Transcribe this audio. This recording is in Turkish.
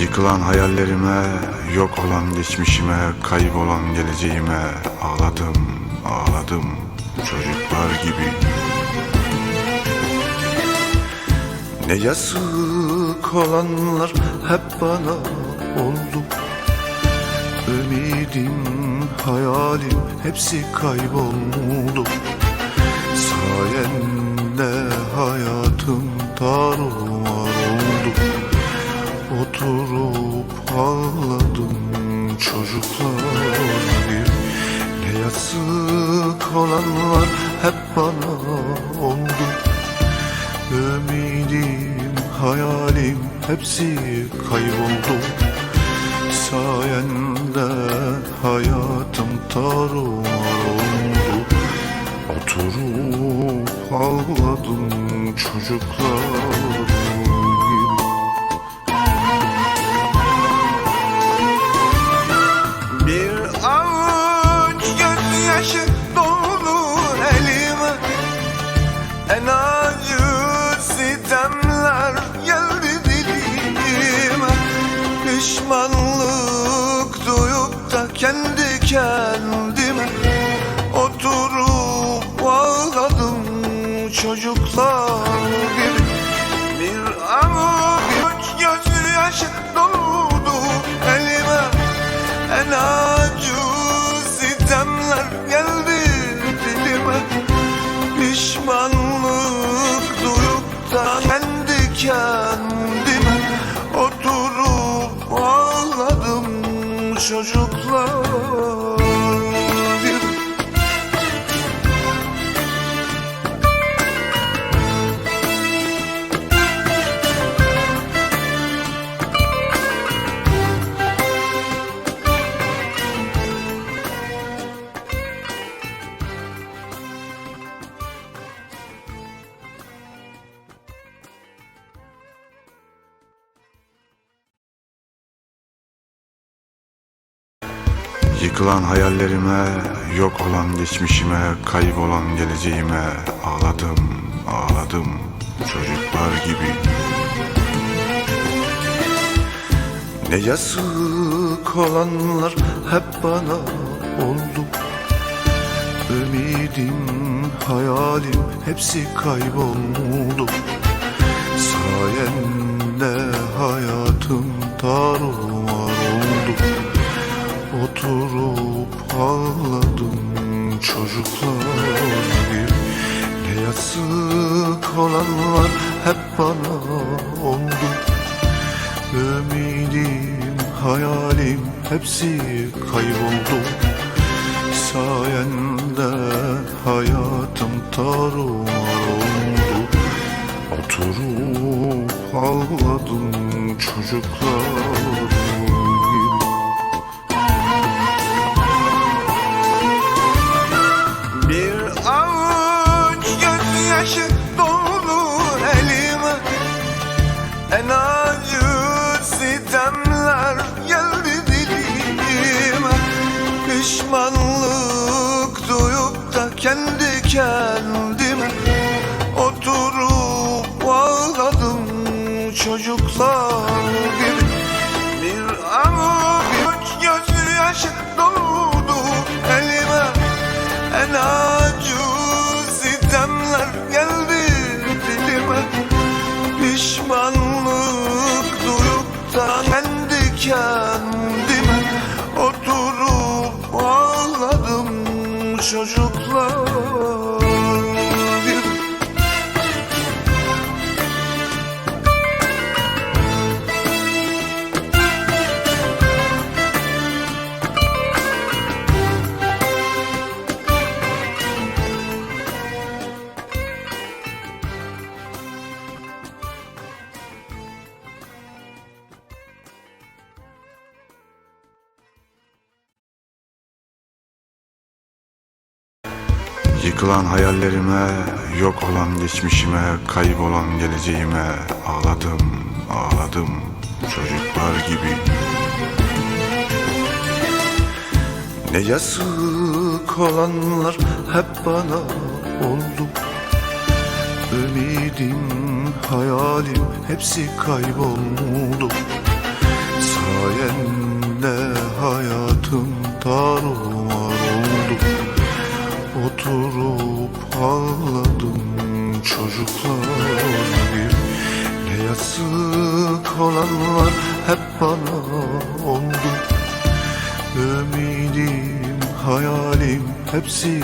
Yıkılan hayallerime, yok olan geçmişime, kaybolan geleceğime ağladım, ağladım çocuklar gibi. Ne yazık olanlar hep bana oldu. Ümidim, hayalim hepsi kayboldu. Sayende hayatım tarumar oldu. Oturup ağladım çocuklar gibi Ne yazık olanlar hep bana oldu. Ümidim, hayalim hepsi kayboldu. Sayende hayatım tarumar oldu. Oturup ağladım çocuklar kendime Oturup ağladım. Çocuklar gibi Bir avuç gözyaşı doldu. Elime en acı sitemler geldi. Dilime Pişmanlık duyup da kendi kendime Oturup ağladım. Çocuklar Yıkılan hayallerime, yok olan geçmişime, kaybolan geleceğime ağladım, ağladım çocuklar gibi. Ne yazık olanlar hep bana oldu. Ümidim, hayalim hepsi kayboldu. Sayende hayatım tarumar çocuklar gibi Ne yazık olanlar hep bana oldu. Ümidim, hayalim hepsi kayboldu. Sayende hayatım tarumar oldu. Oturup ağladım çocuklar gözyaşı dolu elime. En acı sitemler geldi dilime. Pişmanlık duyup da kendi kendime Oturup ağladım çocuklar gibi. Bir avuç gözyaşı doldu elime. En acı çocuklar Yıkılan hayallerime, yok olan geçmişime, kaybolan geleceğime ağladım, ağladım çocuklar gibi. Ne yazık olanlar hep bana oldu. Ümidim, hayalim hepsi kayboldu. Sayende hayatım taruldu oturup ağladım çocuklar gibi Ne yazık olanlar hep bana oldu. Ümidim, hayalim hepsi